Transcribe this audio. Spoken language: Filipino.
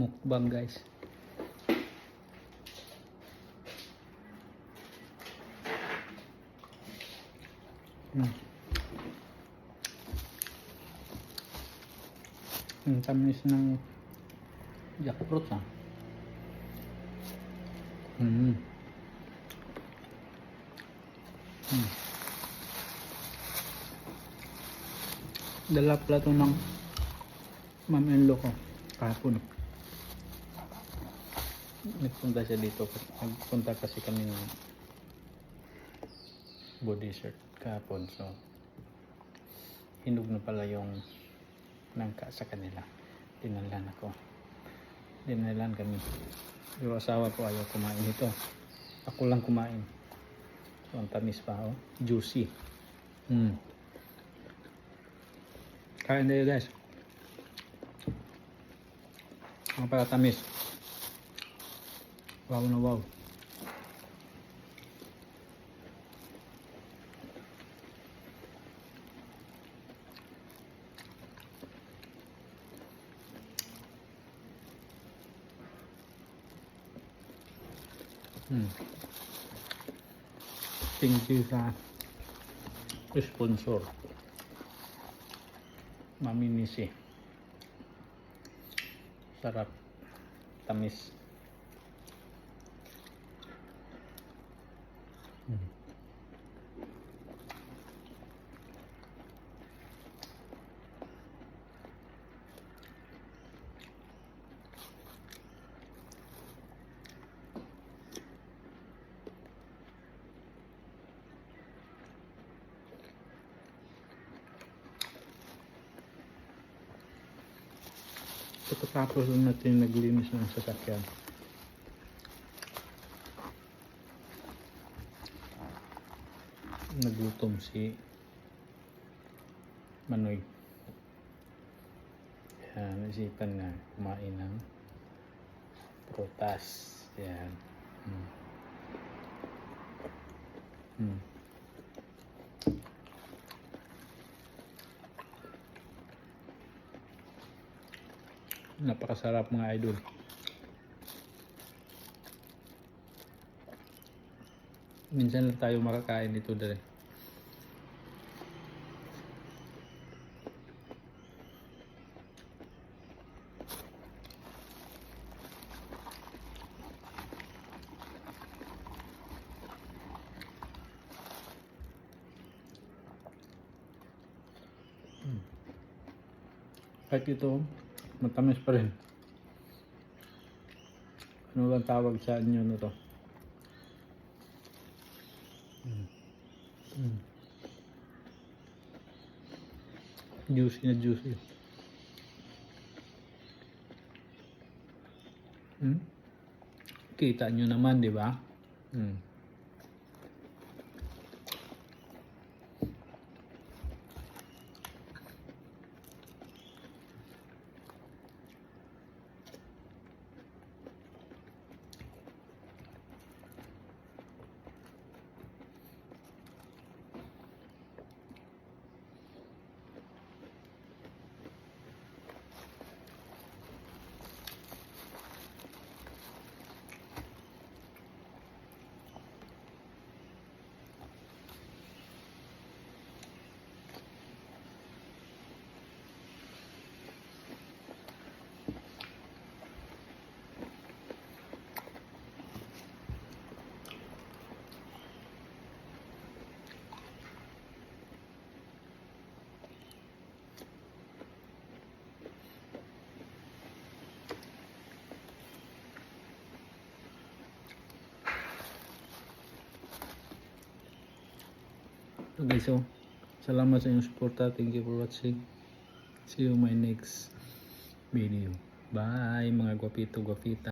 mukbang guys. Mm. Ang tamis ng jackfruit ah. Mm. Mm. Dala pala ito ng ma'am-in-law ko kahapon. Nagpunta siya dito. Nagpunta kasi kami ng body shirt kahapon. So, hinog na pala yung nangka sa kanila. Dinalan ako. Dinalan kami. Yung asawa ko ayaw kumain ito. Ako lang kumain. So, ang tamis pa oh. Juicy. Mm. Kain tayo guys. Ang pala tamis. Wow na wow. Hmm. Thank you sa sponsor. Mami Nisi. Sarap. Tamis. Pagkatapos natin naglinis ng sasakyan. Naglutom si Manoy. Yan, isipan na kumain ng prutas. Yan. Hmm. Hmm. Napakasarap mga idol. Minsan lang tayo makakain dito dali. Hmm. Kahit ito, matamis pa rin. Ano bang tawag sa inyo na to? Mm. Mm. Juicy na juicy. Hmm? Kita nyo naman, di ba? Hmm. Okay, so salamat sa inyong suporta. Thank you for watching. See you my next video. Bye mga guwapito, guwapita.